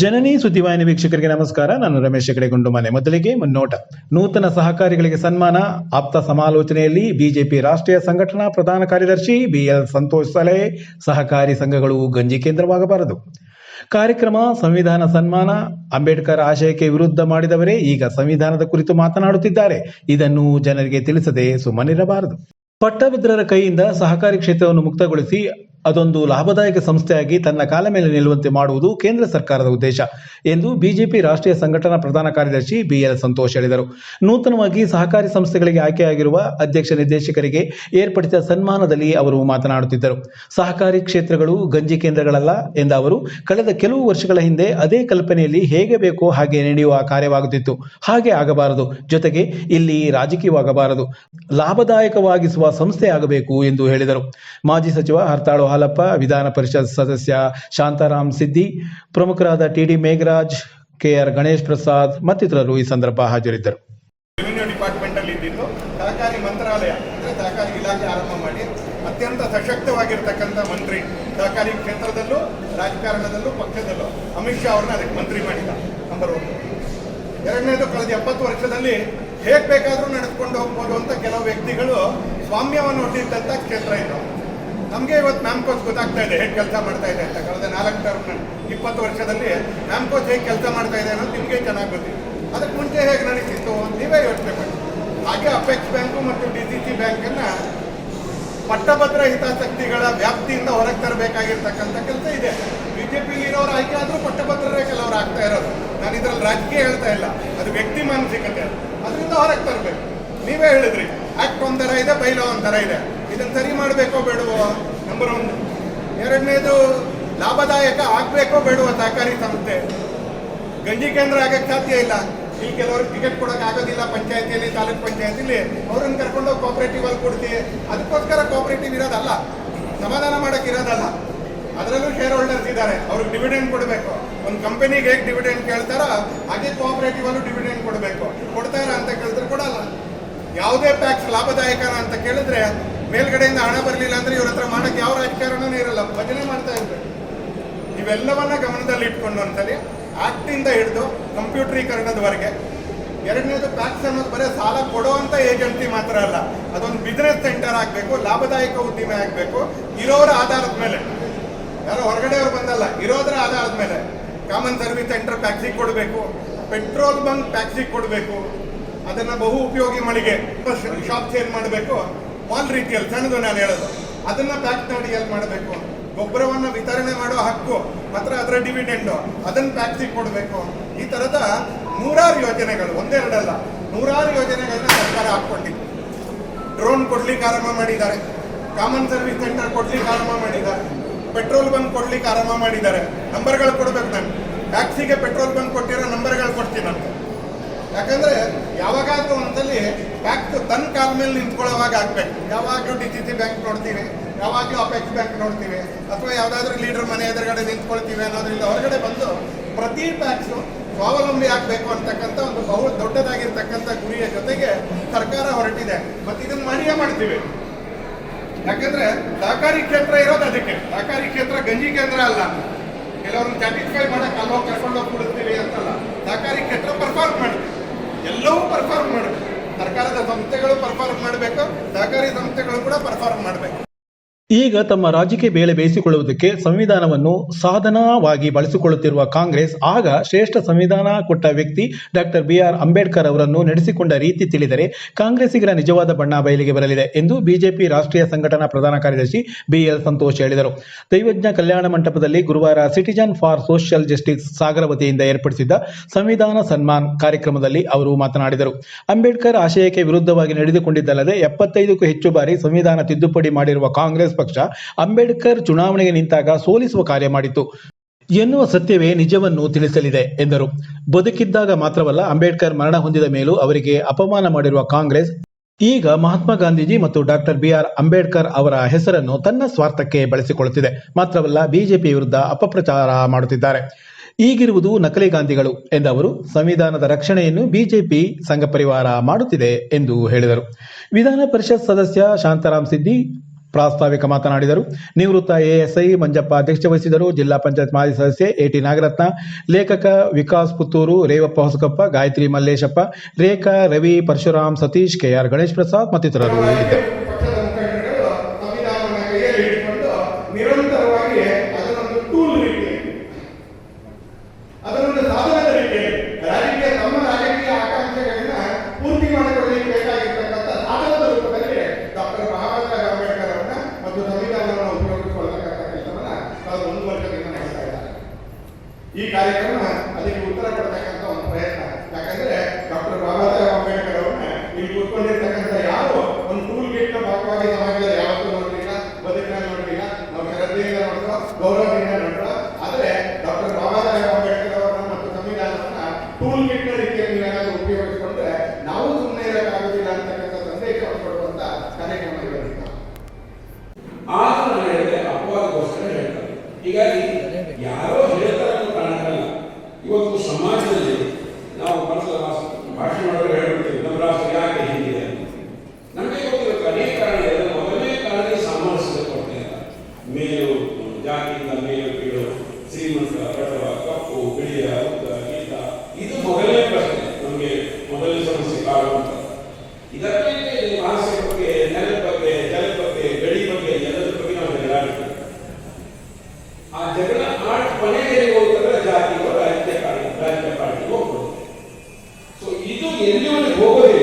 ಜನನಿ ಸುದ್ದಿವಾಹಿನಿ ವೀಕ್ಷಕರಿಗೆ ನಮಸ್ಕಾರ. ನಾನು ರಮೇಶ್ ಹೆಗಡೆಗೊಂಡು ಮನೆ ಮೊದಲಿಗೆ ಮುನ್ನೋಟ. ನೂತನ ಸಹಕಾರಿಗಳಿಗೆ ಸನ್ಮಾನ. ಆಪ್ತ ಸಮಾಲೋಚನೆಯಲ್ಲಿ ಬಿಜೆಪಿ ರಾಷ್ಟ್ರೀಯ ಸಂಘಟನಾ ಪ್ರಧಾನ ಕಾರ್ಯದರ್ಶಿ ಬಿಎಲ್ ಸಂತೋಷ್ ಸಲಹೆ. ಸಹಕಾರಿ ಸಂಘಗಳು ಗಂಜಿ ಕೇಂದ್ರವಾಗಬಾರದು. ಕಾರ್ಯಕ್ರಮ, ಸಂವಿಧಾನ ಸನ್ಮಾನ. ಅಂಬೇಡ್ಕರ್ ಆಶಯಕ್ಕೆ ವಿರುದ್ಧ ಮಾಡಿದವರೇ ಈಗ ಸಂವಿಧಾನದ ಕುರಿತು ಮಾತನಾಡುತ್ತಿದ್ದಾರೆ. ಇದನ್ನು ಜನರಿಗೆ ತಿಳಿಸದೆ ಸುಮ್ಮನಿರಬಾರದು. ಪಟ್ಟಭದ್ರರ ಕೈಯಿಂದ ಸಹಕಾರಿ ಕ್ಷೇತ್ರವನ್ನು ಮುಕ್ತಗೊಳಿಸಿ ಅದೊಂದು ಲಾಭದಾಯಕ ಸಂಸ್ಥೆಯಾಗಿ ತನ್ನ ಕಾಲ ಮೇಲೆ ನಿಲ್ಲುವಂತೆ ಮಾಡುವುದು ಕೇಂದ್ರ ಸರ್ಕಾರದ ಉದ್ದೇಶ ಎಂದು ಬಿಜೆಪಿ ರಾಷ್ಟ್ರೀಯ ಸಂಘಟನಾ ಪ್ರಧಾನ ಕಾರ್ಯದರ್ಶಿ ಬಿಎಲ್ ಸಂತೋಷ್ ಹೇಳಿದರು. ನೂತನವಾಗಿ ಸಹಕಾರಿ ಸಂಸ್ಥೆಗಳಿಗೆ ಆಯ್ಕೆಯಾಗಿರುವ ಅಧ್ಯಕ್ಷ ನಿರ್ದೇಶಕರಿಗೆ ಏರ್ಪಡಿಸಿದ ಸನ್ಮಾನದಲ್ಲಿ ಅವರು ಮಾತನಾಡುತ್ತಿದ್ದರು. ಸಹಕಾರಿ ಕ್ಷೇತ್ರಗಳು ಗಂಜಿ ಕೇಂದ್ರಗಳಲ್ಲ ಎಂದ ಅವರು, ಕಳೆದ ಕೆಲವು ವರ್ಷಗಳ ಹಿಂದೆ ಅದೇ ಕಲ್ಪನೆಯಲ್ಲಿ ಹೇಗೆ ಬೇಕೋ ಹಾಗೆ ನಡೆಯುವ ಕಾರ್ಯವಾಗುತ್ತಿತ್ತು. ಹಾಗೆ ಆಗಬಾರದು. ಜೊತೆಗೆ ಇಲ್ಲಿ ರಾಜಕೀಯವಾಗಬಾರದು. ಲಾಭದಾಯಕವಾಗಿಸುವ ಸಂಸ್ಥೆಯಾಗಬೇಕು ಎಂದು ಹೇಳಿದರು. ಮಾಜಿ ಸಚಿವ ಹರ್ತಾಳು ಹಾಲಪ್ಪ ವಿಧಾನ ಪರಿಷತ್ ಸದಸ್ಯ ಶಾಂತಾರಾಮ್ ಸಿದ್ದಿ, ಪ್ರಮುಖರಾದ ಟಿಡಿ ಮೇಘರಾಜ್, ಕೆಆರ್ ಗಣೇಶ್ ಪ್ರಸಾದ್ ಮತ್ತಿತರರು ಈ ಸಂದರ್ಭ ಹಾಜರಿದ್ದರು. ಡಿಪಾರ್ಟ್ಮೆಂಟ್ ಅಲ್ಲಿ ಮಂತ್ರಾಲಯ ಇಲಾಖೆ ಆರಂಭ ಮಾಡಿ ಅತ್ಯಂತ ಸಶಕ್ತವಾಗಿರ್ತಕ್ಕಂಥ ಮಂತ್ರಿ ಸಹಕಾರಿ ಕ್ಷೇತ್ರದಲ್ಲೂ, ರಾಜಕಾರಣದಲ್ಲೂ, ಪಕ್ಷದಲ್ಲೂ ಅಮಿತ್ ಶಾ ಅವ್ರನ್ನ ಅದಕ್ಕೆ ಮಂತ್ರಿ ಮಾಡಿದ. ನಂಬರ್ ಒಂದು ಎರಡನೇದು ಕಳೆದ ಎಪ್ಪತ್ತು ವರ್ಷದಲ್ಲಿ ಹೇಗೆ ಬೇಕಾದರೂ ನಡೆದುಕೊಂಡು ಹೋಗ್ಬೋದು ಅಂತ ಕೆಲವು ವ್ಯಕ್ತಿಗಳು ಸ್ವಾಮ್ಯವನ್ನು ಹೊಂದಿದ್ದಂಥ ಕ್ಷೇತ್ರ ಇದು. ನಮಗೆ ಇವತ್ತು ಮ್ಯಾಮ್ಕೋಸ್ ಗೊತ್ತಾಗ್ತಾ ಇದೆ, ಹೇಗೆ ಕೆಲಸ ಮಾಡ್ತಾ ಇದೆ ಅಂತ. ಕಳೆದ ನಾಲ್ಕು ಟರ್ಮ್ ಇಪ್ಪತ್ತು ವರ್ಷದಲ್ಲಿ ಮ್ಯಾಮ್ಕೋಸ್ ಹೇಗೆ ಕೆಲಸ ಮಾಡ್ತಾ ಇದೆ ಅನ್ನೋದು ನಿಮಗೆ ಚೆನ್ನಾಗಿ ಗೊತ್ತಿದೆ. ಅದಕ್ಕೆ ಮುಂಚೆ ಹೇಗೆ ನಡೀತಿತ್ತು ನೀವೇ ಯೋಚನೆ ಮಾಡಿ. ಹಾಗೆ ಅಪೆಕ್ಸ್ ಬ್ಯಾಂಕು ಮತ್ತು ಡಿ ಸಿ ಸಿ ಬ್ಯಾಂಕನ್ನು ಪಟ್ಟಭದ್ರ ಹಿತಾಸಕ್ತಿಗಳ ವ್ಯಾಪ್ತಿಯಿಂದ ಹೊರಗೆ ತರಬೇಕಾಗಿರ್ತಕ್ಕಂಥ ಕೆಲಸ ಇದೆ. ಬಿಜೆಪಿ ಇರೋರು ಆಯ್ಕೆ ಆದರೂ ಪಟ್ಟಭದ್ರರೇ ಕೆಲವರು ಆಗ್ತಾ ಇರೋದು. ನಾನು ಇದರಲ್ಲಿ ರಾಜಕೀಯ ಹೇಳ್ತಾ ಇಲ್ಲ. ಅದು ವ್ಯಕ್ತಿ ಮಾನಸಿಕತೆ. ಅದರಿಂದ ಹೊರಗೆ ತರಬೇಕು. ನೀವೇ ಹೇಳಿದ್ರಿ ಆಕ್ಟ್ ಒಂಥರ ಇದೆ, ಬೈಲೋ ಒಂಥರ ಇದೆ. ಇದನ್ನು ಸರಿ ಮಾಡಬೇಕೋ ಬೇಡವೋ? ನಂಬರ್ ಒಂದು. ಎರಡನೇದು, ಲಾಭದಾಯಕ ಆಗಬೇಕೋ ಬೇಡವೋ ಸಹಕಾರಿ ಸಂಸ್ಥೆ? ಗಂಜಿ ಕೇಂದ್ರ ಆಗಕ್ಕೆ ಸಾಧ್ಯ ಇಲ್ಲ. ಈ ಕೆಲವರು ಟಿಕೆಟ್ ಕೊಡೋಕೆ ಆಗೋದಿಲ್ಲ, ಪಂಚಾಯತಿಯಲ್ಲಿ, ತಾಲೂಕ್ ಪಂಚಾಯತಿಲಿ. ಅವ್ರನ್ನ ಕರ್ಕೊಂಡು ಕೋಪರೇಟಿವ್ ಅಲ್ಲಿ ಕೊಡ್ತೀವಿ. ಅದಕ್ಕೋಸ್ಕರ ಕೋಪರೇಟಿವ್ ಇರೋದಲ್ಲ. ಸಮಾಧಾನ ಮಾಡಕ್ಕೆ ಇರೋದಲ್ಲ. ಅದರಲ್ಲೂ ಶೇರ್ ಹೋಲ್ಡರ್ಸ್ ಇದ್ದಾರೆ. ಅವ್ರಿಗೆ ಡಿವಿಡೆಂಡ್ ಕೊಡಬೇಕು. ಒಂದು ಕಂಪನಿಗೆ ಹೇಗೆ ಡಿವಿಡೆಂಡ್ ಕೇಳ್ತಾರೋ, ಹಾಗೆ ಕೋಆಪರೇಟಿವ್ ಅಲ್ಲೂ ಡಿವಿಡೆಂಡ್ ಕೊಡಬೇಕು. ಕೊಡ್ತಾರ ಅಂತ ಕೇಳಿದ್ರೆ ಕೊಡಲ್ಲ. ಯಾವುದೇ ಪ್ಯಾಕ್ಸ್ ಲಾಭದಾಯಕನ ಅಂತ ಕೇಳಿದ್ರೆ ಮೇಲ್ಗಡೆಯಿಂದ ಹಣ ಬರಲಿಲ್ಲ ಅಂದ್ರೆ ಇವ್ರ ಹತ್ರ ಮಾಡಕ್ಕೆ ಯಾವ ರಾಜಕಾರಣನೂ ಇರಲ್ಲ. ಭಜನೆ ಮಾಡ್ತಾ ಇರ್ಬೇಕು ಇವೆಲ್ಲವನ್ನ ಗಮನದಲ್ಲಿ ಇಟ್ಕೊಂಡು ಒಂದ್ಸಲಿ ಆಕ್ಟಿಂದ ಹಿಡಿದು ಕಂಪ್ಯೂಟರೀಕರಣದವರೆಗೆ ಎರಡನೇದು ಪ್ಯಾಕ್ಸ್ ಅನ್ನೋದು ಬರೀ ಸಾಲ ಕೊಡುವಂತ ಏಜೆನ್ಸಿ ಮಾತ್ರ ಅಲ್ಲ, ಅದೊಂದು ಬಿಸ್ನೆಸ್ ಸೆಂಟರ್ ಆಗಬೇಕು, ಲಾಭದಾಯಕ ಉದ್ದಿಮೆ ಆಗಬೇಕು, ಇರೋರ ಆಧಾರದ ಮೇಲೆ. ಯಾರೋ ಹೊರಗಡೆಯವ್ರು ಬಂದಲ್ಲ, ಇರೋದ್ರ ಆಧಾರದ ಮೇಲೆ. ಕಾಮನ್ ಸರ್ವಿಸ್ ಸೆಂಟರ್ ಪ್ಯಾಕ್ಸಿಗೆ ಕೊಡಬೇಕು ಪೆಟ್ರೋಲ್ ಬಂಕ್ ಪ್ಯಾಕ್ಸಿಗೆ ಕೊಡಬೇಕು, ಅದನ್ನ ಬಹು ಉಪಯೋಗಿ ಮಳಿಗೆ ಶಾಪ್ ಚೇಂಜ್ ಮಾಡಬೇಕು. ಮಾಲ್ ರೀತಿಯಲ್ಲಿ ಸಣ್ಣದು ನಾನು ಹೇಳೋದು. ಅದನ್ನ ಪ್ಯಾಕ್ ಅಡಿಯಲ್ಲಿ ಮಾಡಬೇಕು. ಗೊಬ್ಬರವನ್ನು ವಿತರಣೆ ಮಾಡೋ ಹಕ್ಕು, ಮಾತ್ರ ಅದರ ಡಿವಿಡೆಂಡು. ಅದನ್ನ ಟ್ಯಾಕ್ಸಿಗೆ ಕೊಡಬೇಕು. ಈ ಥರದ ನೂರಾರು ಯೋಜನೆಗಳು, ಒಂದೆರಡಲ್ಲ, ನೂರಾರು ಯೋಜನೆಗಳನ್ನ ಸರ್ಕಾರ ಹಾಕೊಂಡಿದೆ ಡ್ರೋನ್ ಕೊಡ್ಲಿಕ್ಕೆ ಆರಂಭ ಮಾಡಿದ್ದಾರೆ. ಕಾಮನ್ ಸರ್ವಿಸ್ ಸೆಂಟರ್ ಕೊಡ್ಲಿಕ್ಕೆ ಆರಂಭ ಮಾಡಿದ್ದಾರೆ. ಪೆಟ್ರೋಲ್ ಬಂಕ್ ಕೊಡ್ಲಿಕ್ಕೆ ಆರಂಭ ಮಾಡಿದ್ದಾರೆ. ನಂಬರ್ಗಳು ಕೊಡ್ಬೇಕು ನಾನು ಟ್ಯಾಕ್ಸಿಗೆ ಪೆಟ್ರೋಲ್ ಬಂಕ್ ಕೊಟ್ಟಿರೋ ನಂಬರ್ಗಳು ಕೊಡ್ತೀನಿ ಅಂತ ಯಾಕಂದ್ರೆ ಯಾವಾಗಾದ್ರೂ ಒಂದಲ್ಲಿ ಬ್ಯಾಂಕ್ ತನ್ನ ಕಾಲ ಮೇಲೆ ನಿಂತ್ಕೊಳ್ಳೋವಾಗ ಆಗ್ಬೇಕು. ಯಾವಾಗಲೂ ಡಿ ಸಿ ಸಿ ಬ್ಯಾಂಕ್ ನೋಡ್ತೀವಿ, ಯಾವಾಗಲೂ ಅಪೆಕ್ಸ್ ಬ್ಯಾಂಕ್ ನೋಡ್ತೀವಿ, ಅಥವಾ ಯಾವ್ದಾದ್ರು ಲೀಡರ್ ಮನೆ ಎದುರುಗಡೆ ನಿಂತ್ಕೊಳ್ತೀವಿ ಅನ್ನೋದ್ರಿಂದ ಹೊರಗಡೆ ಬಂದು ಪ್ರತಿ ಟ್ಯಾಕ್ಸು ಸ್ವಾವಲಂಬಿ ಆಗಬೇಕು ಅಂತಕ್ಕಂಥ ಒಂದು ಬಹು ದೊಡ್ಡದಾಗಿರ್ತಕ್ಕಂಥ ಗುರಿಯ ಜೊತೆಗೆ ಸರ್ಕಾರ ಹೊರಟಿದೆ. ಮತ್ತೆ ಇದನ್ನ ಮಾಡಿಯೇ ಮಾಡ್ತೀವಿ. ಯಾಕಂದ್ರೆ ಸಹಕಾರಿ ಕ್ಷೇತ್ರ ಇರೋದು ಅದಕ್ಕೆ. ಸಹಕಾರಿ ಕ್ಷೇತ್ರ ಗಂಜಿ ಕೇಂದ್ರ ಅಲ್ಲ. ಕೆಲವ್ರನ್ನ ಸ್ಯಾಟಿಸ್ಫೈ ಮಾಡಕ್ಕೆ ಅಲ್ಲೋಗಿ ಕರ್ಕೊಂಡು ಹೋಗಿ ಕೊಡ್ತೀವಿ ಅಂತಲ್ಲ. ಸಹಕಾರಿ ಕ್ಷೇತ್ರ ಪರ್ಫಾರ್ಮ್ ಮಾಡಬೇಕು ಎಲ್ಲವೂ ಪರ್ಫಾರ್ಮ್ ಮಾಡಬೇಕು ಸರ್ಕಾರದ ಸಂಸ್ಥೆಗಳು ಪರ್ಫಾರ್ಮ್ ಮಾಡಬೇಕು ಸಹಕಾರಿ ಸಂಸ್ಥೆಗಳು ಕೂಡ ಪರ್ಫಾರ್ಮ್ ಮಾಡಬೇಕು. ಈಗ ತಮ್ಮ ರಾಜಕೀಯ ಬೇಳೆ ಬೇಯಿಸಿಕೊಳ್ಳುವುದಕ್ಕೆ ಸಂವಿಧಾನವನ್ನು ಸಾಧನವಾಗಿ ಬಳಸಿಕೊಳ್ಳುತ್ತಿರುವ ಕಾಂಗ್ರೆಸ್, ಆಗ ಶ್ರೇಷ್ಠ ಸಂವಿಧಾನ ಕೊಟ್ಟ ವ್ಯಕ್ತಿ ಡಾಕ್ಟರ್ ಬಿಆರ್ ಅಂಬೇಡ್ಕರ್ ಅವರನ್ನು ನಡೆಸಿಕೊಂಡ ರೀತಿ ತಿಳಿದರೆ ಕಾಂಗ್ರೆಸ್ಸಿಗರ ನಿಜವಾದ ಬಣ್ಣ ಬಯಲಿಗೆ ಬರಲಿದೆ ಎಂದು ಬಿಜೆಪಿ ರಾಷ್ಟ್ರೀಯ ಸಂಘಟನಾ ಪ್ರಧಾನ ಕಾರ್ಯದರ್ಶಿ ಬಿಎಲ್ ಸಂತೋಷ್ ಹೇಳಿದರು. ದೈವಜ್ಞ ಕಲ್ಯಾಣ ಮಂಟಪದಲ್ಲಿ ಗುರುವಾರ citizen for social justice Sagar ವತಿಯಿಂದ ಏರ್ಪಡಿಸಿದ್ದ ಸಂವಿಧಾನ ಸನ್ಮಾನ್ ಕಾರ್ಯಕ್ರಮದಲ್ಲಿ ಅವರು ಮಾತನಾಡಿದರು. ಅಂಬೇಡ್ಕರ್ ಆಶಯಕ್ಕೆ ವಿರುದ್ಧವಾಗಿ ನಡೆದುಕೊಂಡಿದ್ದಲ್ಲದೆ ಎಪ್ಪತ್ತೈದಕ್ಕೂ ಹೆಚ್ಚು ಬಾರಿ ಸಂವಿಧಾನ ತಿದ್ದುಪಡಿ ಮಾಡಿರುವ ಕಾಂಗ್ರೆಸ್ ಪಕ್ಷ ಅಂಬೇಡ್ಕರ್ ಚುನಾವಣೆಗೆ ನಿಂತಾಗ ಸೋಲಿಸುವ ಕಾರ್ಯ ಮಾಡಿತ್ತು. ಎನ್ನುವ ಸತ್ಯವೇ ನಿಜವನ್ನು ತಿಳಿಸಲಿದೆ, ಎಂದರು. ಬದುಕಿದ್ದಾಗ ಮಾತ್ರವಲ್ಲ, ಅಂಬೇಡ್ಕರ್ ಮರಣ ಹೊಂದಿದ ಮೇಲೂ ಅವರಿಗೆ ಅಪಮಾನ ಮಾಡಿರುವ ಕಾಂಗ್ರೆಸ್, ಈಗ ಮಹಾತ್ಮ ಗಾಂಧೀಜಿ ಮತ್ತು ಡಾಕ್ಟರ್ ಬಿಆರ್ ಅಂಬೇಡ್ಕರ್ ಅವರ ಹೆಸರನ್ನು ತನ್ನ ಸ್ವಾರ್ಥಕ್ಕೆ ಬಳಸಿಕೊಳ್ಳುತ್ತಿದೆ. ಮಾತ್ರವಲ್ಲ ಬಿಜೆಪಿ ವಿರುದ್ಧ ಅಪಪ್ರಚಾರ ಮಾಡುತ್ತಿದ್ದಾರೆ. ಈಗಿರುವುದು ನಕಲಿ ಗಾಂಧಿಗಳು, ಎಂದವರು. ಸಂವಿಧಾನದ ರಕ್ಷಣೆಯನ್ನು ಬಿಜೆಪಿ ಸಂಘ ಪರಿವಾರ ಮಾಡುತ್ತಿದೆ ಎಂದು ಹೇಳಿದರು. ವಿಧಾನ ಪರಿಷತ್ ಸದಸ್ಯ ಶಾಂತಾರಾಮ್ ಸಿದ್ದಿ ಪ್ರಾಸ್ತಾವಿಕ ಮಾತನಾಡಿದರು. ನಿವೃತ್ತ ಎಎಸ್ಐ ಮಂಜಪ್ಪ ಅಧ್ಯಕ್ಷತೆ ವಹಿಸಿದರು ಜಿಲ್ಲಾ ಪಂಚಾಯತ್ ಮಾಜಿ ಸದಸ್ಯೆ ಎಟಿ ನಾಗರತ್ನ, ಲೇಖಕ ವಿಕಾಸ್ ಪುತ್ತೂರು, ರೇವಪ್ಪ ಹೊಸಕಪ್ಪ, ಗಾಯತ್ರಿ ಮಲ್ಲೇಶಪ್ಪ, ರೇಖಾ, ರವಿ, ಪರಶುರಾಮ್, ಸತೀಶ್, ಕೆಆರ್ ಗಣೇಶ್ ಪ್ರಸಾದ್ ಮತ್ತಿತರರು ಇದ್ದರು ಪಕ್ಷದ ಮುಖಂಡರುಗಳು ಸಂವಿಧಾನವನ್ನು ಕೈಯಲ್ಲಿ ಹಿಡಿದುಕೊಂಡು ನಿರಂತರವಾಗಿ ಅದನ್ನೊಂದು ಟೂಲ್ ರೀತಿಯಲ್ಲಿ ಅದನ್ನೊಂದು ಸಾಧನದ ರೀತಿಯಲ್ಲಿ ರಾಜಕೀಯ ತಮ್ಮ ರಾಜಕೀಯ ಆಕಾಂಕ್ಷೆಗಳನ್ನ ಪೂರ್ತಿ ಮಾಡಿಕೊಳ್ಳಲಿಕ್ಕೆ ಬೇಕಾಗಿರ್ತಕ್ಕಂಥ ಸಾಧನದ ರೂಪದಲ್ಲಿ ಡಾಕ್ಟರ್ ಬಾಬಾ ಸಾಹೇಬ್ ಅಂಬೇಡ್ಕರ್ ಅವರನ್ನ ಮತ್ತು ಸಂವಿಧಾನವನ್ನು ಉಪಯೋಗಿಸಿಕೊಳ್ಳತಕ್ಕಂಥ ಕೆಲಸವನ್ನ ತಾವು ಒಂದು ವರ್ಷದಿಂದ ಮಾಡ್ತಾ ಇದ್ದಾರೆ ಈ ಕಾರ್ಯಕ್ರಮ ಅದಕ್ಕೆ ಉತ್ತರ ಕೊಡ್ತಕ್ಕಂಥ ಒಂದು ಪ್ರಯತ್ನ. ಯಾಕಂದ್ರೆ ಡಾಕ್ಟರ್ ಬಾಬಾ ಸಾಹೇಬ್ ಅಂಬೇಡ್ಕರ್ ಅವ್ರನ್ನ ಇಲ್ಲಿ ಕೂತ್ಕೊಂಡಿರ್ತಕ್ಕಂಥ ಯಾರು ಒಂದು ಟೂಲ್ ಕಿಟ್ನ ಭಾಗವಾಗಿ ಸಮಾಜದಲ್ಲಿ ಯಾವತ್ತೂ ನೋಡಲಿಲ್ಲ ಬದುಕಿನ ನೋಡಲಿಲ್ಲ ನಾವು ಶ್ರದ್ಧೆಯಿಂದ ನೋಡುವ ಗೌರವದಿಂದ ನೋಡುವ ಆದ್ರೆ ಡಾಕ್ಟರ್ ಬಾಬಾ ಸಾಹೇಬ್ ಅಂಬೇಡ್ಕರ್ ಅವರನ್ನ ಮತ್ತು ಸಂವಿಧಾನವನ್ನ ಟೂಲ್ ಕಿಟ್ನ ರೀತಿಯಲ್ಲಿ ಏನಾದರೂ ಉಪಯೋಗಿಸಿಕೊಂಡ್ರೆ ನಾವು ಸುಮ್ಮನೆ ಇರಕ್ಕಾಗುದಿಲ್ಲ ಅಂತಕ್ಕಂಥ ಸಂದೇಶವನ್ನು ಕೊಡುವಂತ ಕಾರ್ಯಕ್ರಮ ಇರೋದಿಲ್ಲ ಆ ಹೇಳಿದೆ ಅಪವಾದಗೋಸ್ಕರ ಹೇಳ್ತಾರೆ. ಹೀಗಾಗಿ ಯಾರೋ ಹೇಳ್ತಾರೆ ಇವತ್ತು ಸಮಾಜದಲ್ಲಿ ನಾವು ಭಾಷೆ ಭಾಷಣ 也就是国会